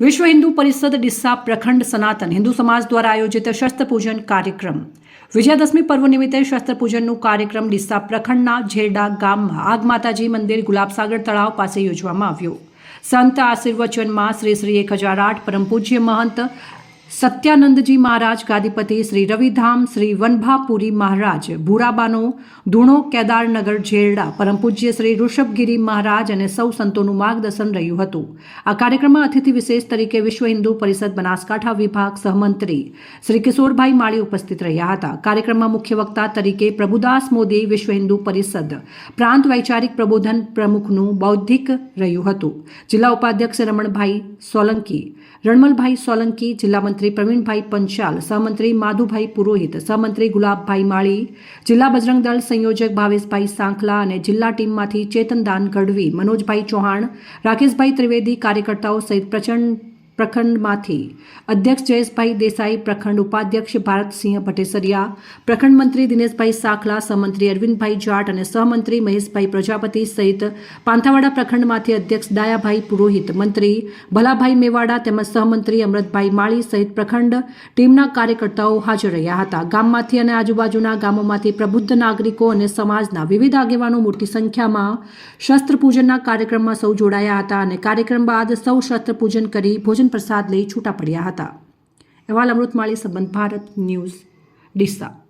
વિશ્વ હિન્દુ પરિષદ ડિસ્સા પ્રખંડ સનાતન હિન્દુ સમાજ દ્વારા આયોજિત શસ્ત્ર પૂજન કાર્યક્રમ. વિજયાદશમી પર્વ નિમિત્તે શસ્ત્ર પૂજનનું કાર્યક્રમ ડિસ્સા પ્રખંડના ઝેરડા ગામમાં આગ માતાજી મંદિર ગુલાબસાગર તળાવ પાસે યોજવામાં આવ્યો. સંત આશીર્વચનમાં શ્રી શ્રી એક હજાર આઠ પરમ પૂજ્ય મહંત સત્યાનંદજી મહારાજ ગાદીપતિ શ્રી રવિધામ શ્રી વનભાપુરી મહારાજ, ભૂરાબાનો, ધૂણો, કેદારનગર, ઝેરડા, પરમ પૂજ્ય શ્રી ઋષભગીરી મહારાજ અને સૌ સંતોનું માર્ગદર્શન રહ્યું હતું. આ કાર્યક્રમમાં અતિથિ વિશેષ તરીકે વિશ્વ હિન્દુ પરિષદ બનાસકાંઠા વિભાગ સહમંત્રી શ્રી કિશોરભાઈ માળી ઉપસ્થિત રહ્યા હતા. કાર્યક્રમમાં મુખ્ય વક્તા તરીકે પ્રભુદાસ મોદી વિશ્વ હિન્દુ પરિષદ પ્રાંત વૈચારિક પ્રબોધન પ્રમુખનું બૌદ્ધિક રહ્યું હતું. જિલ્લા ઉપાધ્યક્ષ રમણભાઈ સોલંકી, રણમલભાઈ સોલંકી જિલ્લા મંત્રી પ્રવીણભાઈ પંચાલ સહમંત્રી માધુભાઈ પુરોહિત સહમંત્રી ગુલાબભાઈ માળી, જિલ્લા બજરંગ દળ સંયોજક ભાવેશભાઈ સાંખલા અને જિલ્લા ટીમમાંથી ચેતનદાન ગઢવી મનોજભાઈ ચૌહાણ, રાકેશભાઈ ત્રિવેદી કાર્યકર્તાઓ સહિત પ્રચંડ પ્રખંડમાંથી. અધ્યક્ષ જયેશભાઈ દેસાઈ, પ્રખંડ ઉપાધ્યક્ષ ભારતસિંહ ભટેસરિયા, પ્રખંડ મંત્રી દિનેશભાઈ સાખલા, સહમંત્રી અરવિંદભાઈ જાટ અને સહમંત્રી મહેશભાઈ પ્રજાપતિ સહિત પાંથાવાડા પ્રખંડમાંથી અધ્યક્ષ દાયાભાઈ પુરોહિત, મંત્રી ભલાભાઈ મેવાડા તેમજ સહમંત્રી અમૃતભાઈ માળી સહિત પ્રખંડ ટીમના કાર્યકર્તાઓ હાજર રહ્યા હતા. ગામમાંથી અને આજુબાજુના ગામોમાંથી પ્રબુદ્ધ નાગરિકો અને સમાજના વિવિધ આગેવાનો મોટી સંખ્યામાં શસ્ત્ર પૂજનના કાર્યક્રમમાં સૌ જોડાયા હતા અને કાર્યક્રમ બાદ સૌ શસ્ત્ર પૂજન કરી ભોજન પ્રસાદ લઈ છૂટા પડ્યા હતા. અહેવાલ અમૃતમાળી સંબંધ ભારત ન્યૂઝ ડીસા.